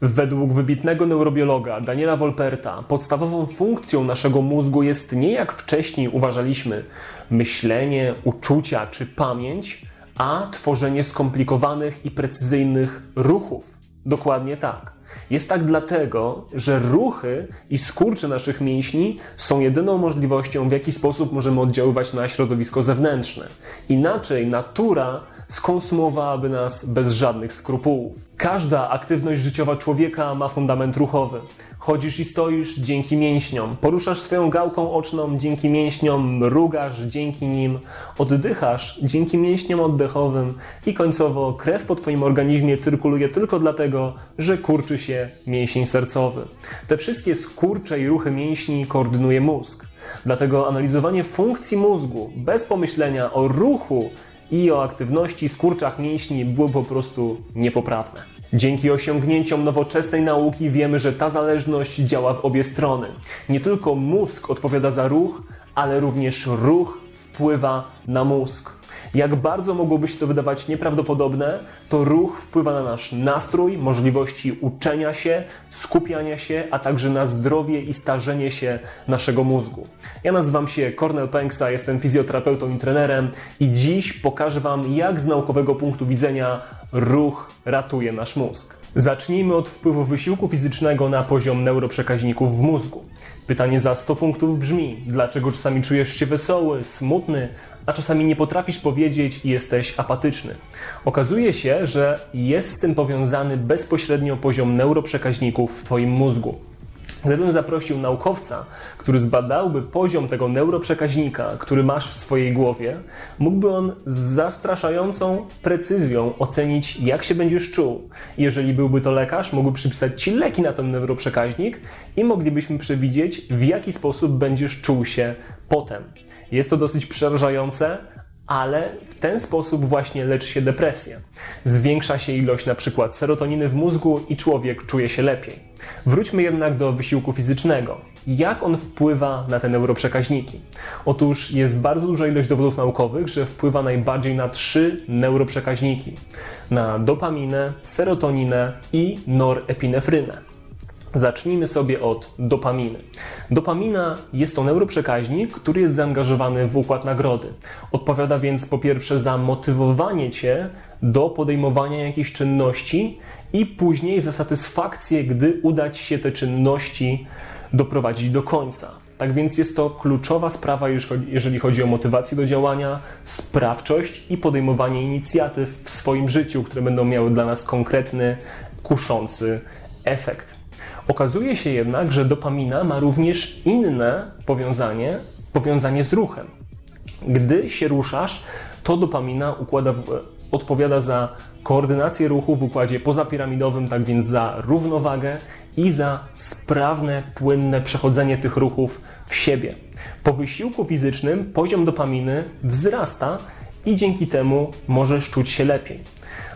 Według wybitnego neurobiologa Daniela Wolperta podstawową funkcją naszego mózgu jest nie jak wcześniej uważaliśmy myślenie, uczucia czy pamięć, a tworzenie skomplikowanych i precyzyjnych ruchów. Dokładnie tak. Jest tak dlatego, że ruchy i skurcze naszych mięśni są jedyną możliwością, w jaki sposób możemy oddziaływać na środowisko zewnętrzne. Inaczej natura skonsumowałaby nas bez żadnych skrupułów. Każda aktywność życiowa człowieka ma fundament ruchowy. Chodzisz i stoisz dzięki mięśniom, poruszasz swoją gałką oczną dzięki mięśniom, mrugasz dzięki nim, oddychasz dzięki mięśniom oddechowym i końcowo krew po Twoim organizmie cyrkuluje tylko dlatego, że kurczy się mięsień sercowy. Te wszystkie skurcze i ruchy mięśni koordynuje mózg. Dlatego analizowanie funkcji mózgu bez pomyślenia o ruchu i o aktywności skurczach mięśni było po prostu niepoprawne. Dzięki osiągnięciom nowoczesnej nauki wiemy, że ta zależność działa w obie strony. Nie tylko mózg odpowiada za ruch, ale również ruch wpływa na mózg. Jak bardzo mogłoby się to wydawać nieprawdopodobne, to ruch wpływa na nasz nastrój, możliwości uczenia się, skupiania się, a także na zdrowie i starzenie się naszego mózgu. Ja nazywam się Cornel Penksa, jestem fizjoterapeutą i trenerem i dziś pokażę Wam, jak z naukowego punktu widzenia ruch ratuje nasz mózg. Zacznijmy od wpływu wysiłku fizycznego na poziom neuroprzekaźników w mózgu. Pytanie za 100 punktów brzmi: dlaczego czasami czujesz się wesoły, smutny, a czasami nie potrafisz powiedzieć i jesteś apatyczny? Okazuje się, że jest z tym powiązany bezpośrednio poziom neuroprzekaźników w Twoim mózgu. Gdybym zaprosił naukowca, który zbadałby poziom tego neuroprzekaźnika, który masz w swojej głowie, mógłby on z zastraszającą precyzją ocenić, jak się będziesz czuł. Jeżeli byłby to lekarz, mógłby przypisać ci leki na ten neuroprzekaźnik i moglibyśmy przewidzieć, w jaki sposób będziesz czuł się potem. Jest to dosyć przerażające, ale w ten sposób właśnie leczy się depresję. Zwiększa się ilość na przykład serotoniny w mózgu i człowiek czuje się lepiej. Wróćmy jednak do wysiłku fizycznego. Jak on wpływa na te neuroprzekaźniki? Otóż jest bardzo duża ilość dowodów naukowych, że wpływa najbardziej na trzy neuroprzekaźniki: na dopaminę, serotoninę i norepinefrynę. Zacznijmy sobie od dopaminy. Dopamina jest to neuroprzekaźnik, który jest zaangażowany w układ nagrody. Odpowiada więc po pierwsze za motywowanie cię do podejmowania jakiejś czynności i później za satysfakcję, gdy uda ci się te czynności doprowadzić do końca. Tak więc jest to kluczowa sprawa, jeżeli chodzi o motywację do działania, sprawczość i podejmowanie inicjatyw w swoim życiu, które będą miały dla nas konkretny, kuszący efekt. Okazuje się jednak, że dopamina ma również inne powiązanie, powiązanie z ruchem. Gdy się ruszasz, to dopamina układa, odpowiada za koordynację ruchu w układzie pozapiramidowym, tak więc za równowagę i za sprawne, płynne przechodzenie tych ruchów w siebie. Po wysiłku fizycznym poziom dopaminy wzrasta i dzięki temu możesz czuć się lepiej.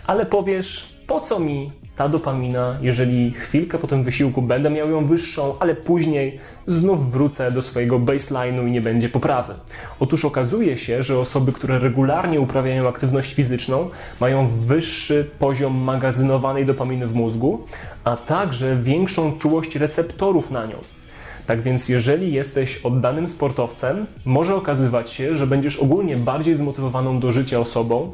Ale powiesz, po co mi ta dopamina, jeżeli chwilkę po tym wysiłku będę miał ją wyższą, ale później znów wrócę do swojego baseline'u i nie będzie poprawy. Otóż okazuje się, że osoby, które regularnie uprawiają aktywność fizyczną, mają wyższy poziom magazynowanej dopaminy w mózgu, a także większą czułość receptorów na nią. Tak więc, jeżeli jesteś oddanym sportowcem, może okazywać się, że będziesz ogólnie bardziej zmotywowaną do życia osobą,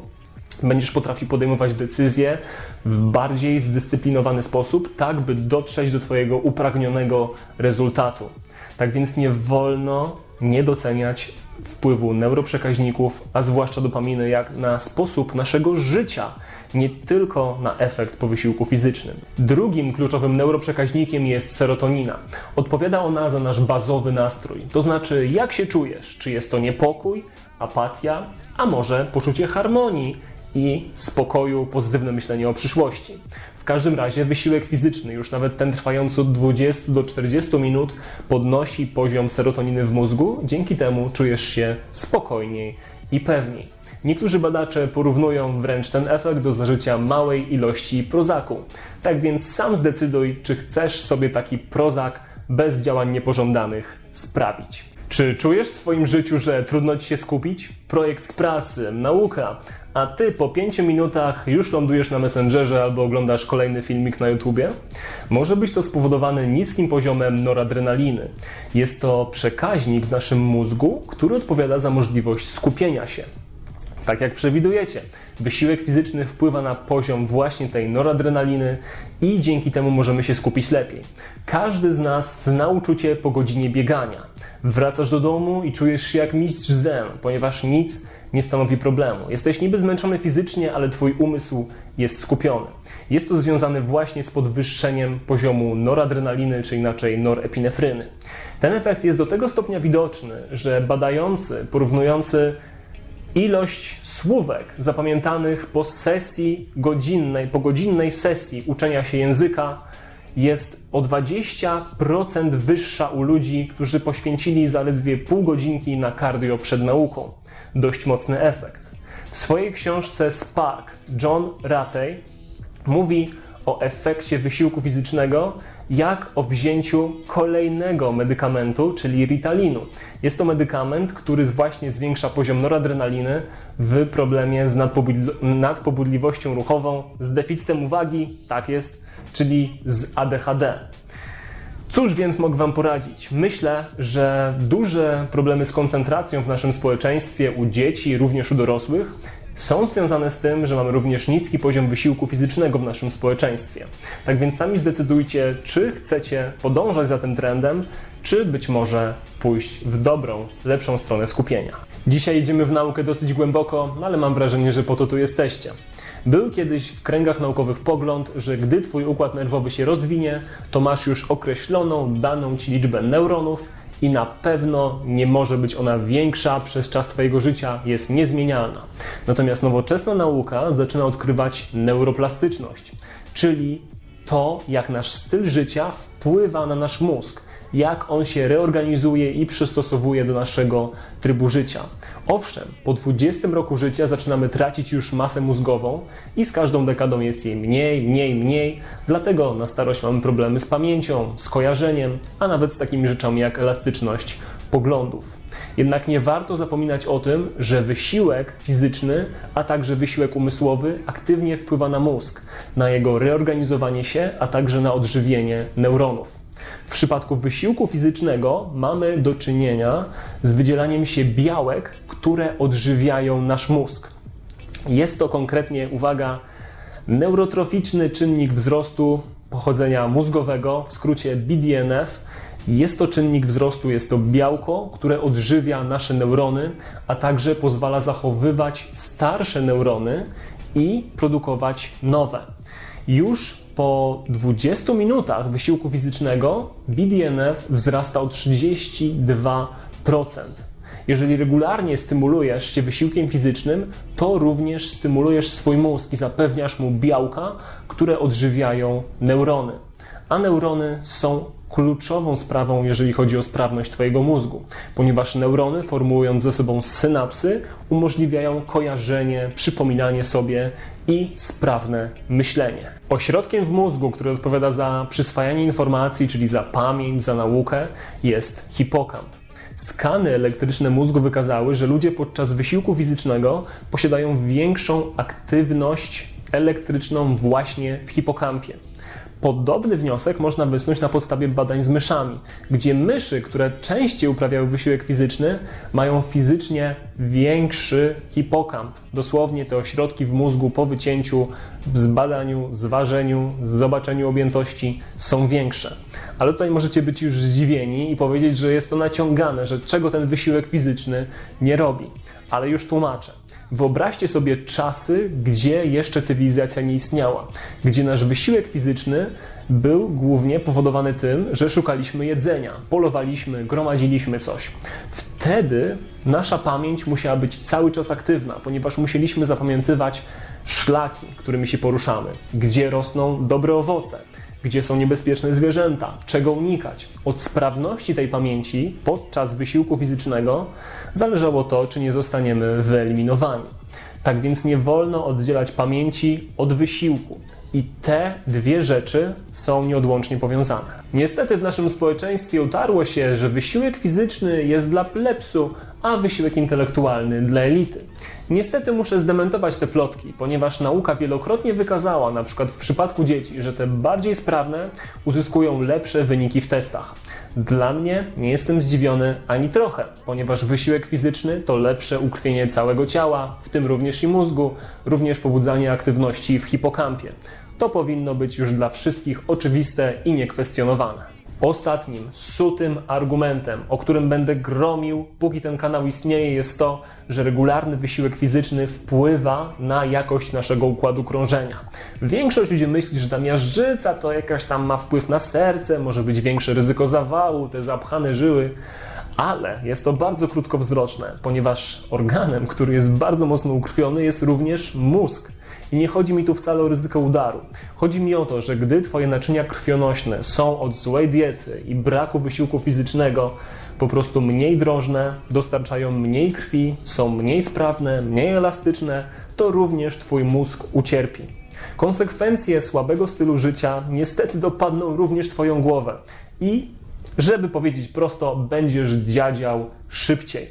będziesz potrafił podejmować decyzje w bardziej zdyscyplinowany sposób, tak by dotrzeć do Twojego upragnionego rezultatu. Tak więc nie wolno nie doceniać wpływu neuroprzekaźników, a zwłaszcza dopaminy, jak na sposób naszego życia, nie tylko na efekt po wysiłku fizycznym. Drugim kluczowym neuroprzekaźnikiem jest serotonina. Odpowiada ona za nasz bazowy nastrój, to znaczy jak się czujesz, czy jest to niepokój, apatia, a może poczucie harmonii i spokoju, pozytywne myślenie o przyszłości. W każdym razie wysiłek fizyczny, już nawet ten trwający od 20 do 40 minut, podnosi poziom serotoniny w mózgu, dzięki temu czujesz się spokojniej i pewniej. Niektórzy badacze porównują wręcz ten efekt do zażycia małej ilości prozaku. Tak więc sam zdecyduj, czy chcesz sobie taki prozak bez działań niepożądanych sprawić. Czy czujesz w swoim życiu, że trudno ci się skupić? Projekt z pracy, nauka, a ty po 5 minutach już lądujesz na Messengerze albo oglądasz kolejny filmik na YouTubie? Może być to spowodowane niskim poziomem noradrenaliny. Jest to przekaźnik w naszym mózgu, który odpowiada za możliwość skupienia się. Tak jak przewidujecie, wysiłek fizyczny wpływa na poziom właśnie tej noradrenaliny i dzięki temu możemy się skupić lepiej. Każdy z nas zna uczucie po godzinie biegania. Wracasz do domu i czujesz się jak mistrz zen, ponieważ nic nie stanowi problemu. Jesteś niby zmęczony fizycznie, ale twój umysł jest skupiony. Jest to związane właśnie z podwyższeniem poziomu noradrenaliny, czy inaczej norepinefryny. Ten efekt jest do tego stopnia widoczny, że badający porównujący ilość słówek zapamiętanych po sesji godzinnej, po godzinnej sesji uczenia się języka jest o 20% wyższa u ludzi, którzy poświęcili zaledwie pół godzinki na cardio przed nauką. Dość mocny efekt. W swojej książce Spark John Ratey mówi o efekcie wysiłku fizycznego, jak o wzięciu kolejnego medykamentu, czyli Ritalinu. Jest to medykament, który właśnie zwiększa poziom noradrenaliny w problemie z nadpobudli- nadpobudliwością ruchową, z deficytem uwagi, tak jest, czyli z ADHD. Cóż więc mogę Wam poradzić? Myślę, że duże problemy z koncentracją w naszym społeczeństwie u dzieci, również u dorosłych, są związane z tym, że mamy również niski poziom wysiłku fizycznego w naszym społeczeństwie. Tak więc sami zdecydujcie, czy chcecie podążać za tym trendem, czy być może pójść w dobrą, lepszą stronę skupienia. Dzisiaj idziemy w naukę dosyć głęboko, no ale mam wrażenie, że po to tu jesteście. Był kiedyś w kręgach naukowych pogląd, że gdy Twój układ nerwowy się rozwinie, to masz już określoną, daną Ci liczbę neuronów i na pewno nie może być ona większa przez czas Twojego życia, jest niezmienialna. Natomiast nowoczesna nauka zaczyna odkrywać neuroplastyczność, czyli to, jak nasz styl życia wpływa na nasz mózg jak on się reorganizuje i przystosowuje do naszego trybu życia. Owszem, po 20 roku życia zaczynamy tracić już masę mózgową i z każdą dekadą jest jej mniej, mniej, mniej, dlatego na starość mamy problemy z pamięcią, z kojarzeniem, a nawet z takimi rzeczami jak elastyczność poglądów. Jednak nie warto zapominać o tym, że wysiłek fizyczny, a także wysiłek umysłowy aktywnie wpływa na mózg, na jego reorganizowanie się, a także na odżywienie neuronów. W przypadku wysiłku fizycznego mamy do czynienia z wydzielaniem się białek, które odżywiają nasz mózg. Jest to konkretnie, uwaga, neurotroficzny czynnik wzrostu pochodzenia mózgowego, w skrócie BDNF. Jest to czynnik wzrostu, jest to białko, które odżywia nasze neurony, a także pozwala zachowywać starsze neurony i produkować nowe. Już po 20 minutach wysiłku fizycznego BDNF wzrasta o 32%. Jeżeli regularnie stymulujesz się wysiłkiem fizycznym, to również stymulujesz swój mózg i zapewniasz mu białka, które odżywiają neurony. A neurony są kluczową sprawą, jeżeli chodzi o sprawność Twojego mózgu, ponieważ neurony, formułując ze sobą synapsy, umożliwiają kojarzenie, przypominanie sobie i sprawne myślenie. Ośrodkiem w mózgu, który odpowiada za przyswajanie informacji, czyli za pamięć, za naukę, jest hipokamp. Skany elektryczne mózgu wykazały, że ludzie podczas wysiłku fizycznego posiadają większą aktywność elektryczną właśnie w hipokampie. Podobny wniosek można wysnuć na podstawie badań z myszami, gdzie myszy, które częściej uprawiały wysiłek fizyczny, mają fizycznie większy hipokamp. Dosłownie te ośrodki w mózgu po wycięciu, zbadaniu, zważeniu, zobaczeniu objętości są większe. Ale tutaj możecie być już zdziwieni i powiedzieć, że jest to naciągane, że czego ten wysiłek fizyczny nie robi. Ale już tłumaczę. Wyobraźcie sobie czasy, gdzie jeszcze cywilizacja nie istniała, gdzie nasz wysiłek fizyczny był głównie powodowany tym, że szukaliśmy jedzenia, polowaliśmy, gromadziliśmy coś. Wtedy nasza pamięć musiała być cały czas aktywna, ponieważ musieliśmy zapamiętywać szlaki, którymi się poruszamy, gdzie rosną dobre owoce, gdzie są niebezpieczne zwierzęta, czego unikać. Od sprawności tej pamięci podczas wysiłku fizycznego zależało to, czy nie zostaniemy wyeliminowani. Tak więc nie wolno oddzielać pamięci od wysiłku. I te dwie rzeczy są nieodłącznie powiązane. Niestety w naszym społeczeństwie utarło się, że wysiłek fizyczny jest dla plepsu, a wysiłek intelektualny dla elity. Niestety muszę zdementować te plotki, ponieważ nauka wielokrotnie wykazała, na przykład w przypadku dzieci, że te bardziej sprawne uzyskują lepsze wyniki w testach. Dla mnie nie jestem zdziwiony ani trochę, ponieważ wysiłek fizyczny to lepsze ukrwienie całego ciała, w tym również i mózgu, również pobudzanie aktywności w hipokampie. To powinno być już dla wszystkich oczywiste i niekwestionowane. Ostatnim, sutym argumentem, o którym będę gromił, póki ten kanał istnieje, jest to, że regularny wysiłek fizyczny wpływa na jakość naszego układu krążenia. Większość ludzi myśli, że ta miażdżyca to jakaś tam ma wpływ na serce, może być większe ryzyko zawału, te zapchane żyły. Ale jest to bardzo krótkowzroczne, ponieważ organem, który jest bardzo mocno ukrwiony, jest również mózg. I nie chodzi mi tu wcale o ryzyko udaru. Chodzi mi o to, że gdy Twoje naczynia krwionośne są od złej diety i braku wysiłku fizycznego po prostu mniej drożne, dostarczają mniej krwi, są mniej sprawne, mniej elastyczne, to również Twój mózg ucierpi. Konsekwencje słabego stylu życia niestety dopadną również Twoją głowę. I, żeby powiedzieć prosto, będziesz dziadział szybciej.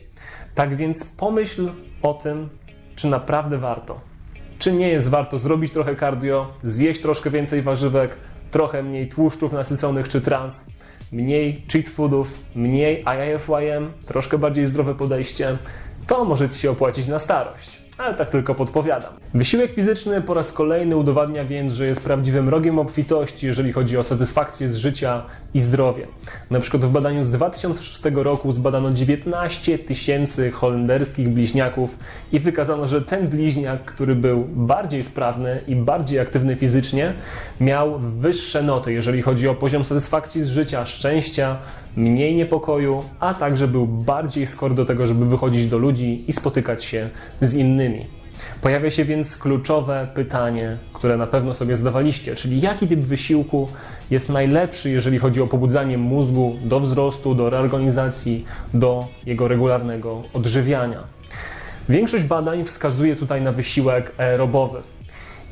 Tak więc pomyśl o tym, czy naprawdę warto czy nie jest warto zrobić trochę cardio, zjeść troszkę więcej warzywek, trochę mniej tłuszczów nasyconych czy trans, mniej cheat foodów, mniej IIFYM, troszkę bardziej zdrowe podejście, to może Ci się opłacić na starość. Ale tak tylko podpowiadam. Wysiłek fizyczny po raz kolejny udowadnia więc, że jest prawdziwym rogiem obfitości, jeżeli chodzi o satysfakcję z życia i zdrowie. Na przykład w badaniu z 2006 roku zbadano 19 tysięcy holenderskich bliźniaków i wykazano, że ten bliźniak, który był bardziej sprawny i bardziej aktywny fizycznie, miał wyższe noty, jeżeli chodzi o poziom satysfakcji z życia, szczęścia, mniej niepokoju, a także był bardziej skor do tego, żeby wychodzić do ludzi i spotykać się z innymi. Pojawia się więc kluczowe pytanie, które na pewno sobie zdawaliście, czyli jaki typ wysiłku jest najlepszy, jeżeli chodzi o pobudzanie mózgu do wzrostu, do reorganizacji, do jego regularnego odżywiania. Większość badań wskazuje tutaj na wysiłek aerobowy.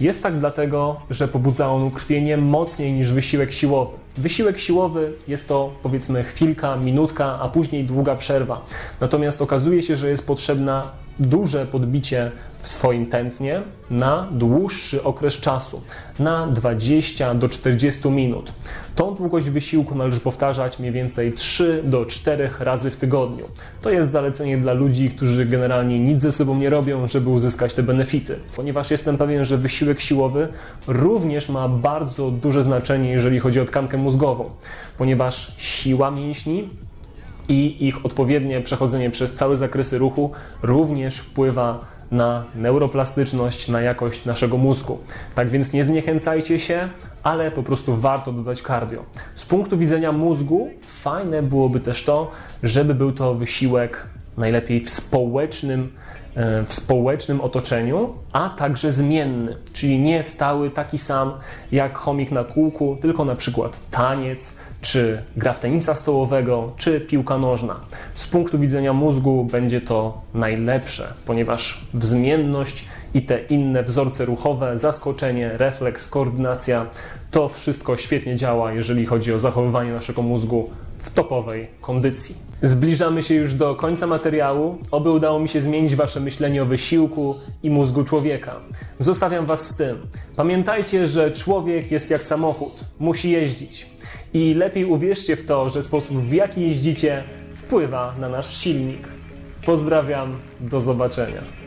Jest tak dlatego, że pobudza on ukrwienie mocniej niż wysiłek siłowy. Wysiłek siłowy jest to powiedzmy chwilka, minutka, a później długa przerwa. Natomiast okazuje się, że jest potrzebna duże podbicie w swoim tętnie na dłuższy okres czasu, na 20 do 40 minut. Tą długość wysiłku należy powtarzać mniej więcej 3 do 4 razy w tygodniu. To jest zalecenie dla ludzi, którzy generalnie nic ze sobą nie robią, żeby uzyskać te benefity. Ponieważ jestem pewien, że wysiłek siłowy również ma bardzo duże znaczenie, jeżeli chodzi o tkankę mózgową, ponieważ siła mięśni i ich odpowiednie przechodzenie przez całe zakresy ruchu również wpływa na neuroplastyczność, na jakość naszego mózgu. Tak więc nie zniechęcajcie się, ale po prostu warto dodać cardio. Z punktu widzenia mózgu fajne byłoby też to, żeby był to wysiłek najlepiej w społecznym, e, w społecznym otoczeniu, a także zmienny, czyli nie stały taki sam jak chomik na kółku, tylko na przykład taniec, czy gra w tenisa stołowego, czy piłka nożna. Z punktu widzenia mózgu będzie to najlepsze, ponieważ wzmienność i te inne wzorce ruchowe, zaskoczenie, refleks, koordynacja, to wszystko świetnie działa, jeżeli chodzi o zachowywanie naszego mózgu w topowej kondycji. Zbliżamy się już do końca materiału. Oby udało mi się zmienić Wasze myślenie o wysiłku i mózgu człowieka. Zostawiam Was z tym. Pamiętajcie, że człowiek jest jak samochód, musi jeździć. I lepiej uwierzcie w to, że sposób w jaki jeździcie wpływa na nasz silnik. Pozdrawiam, do zobaczenia.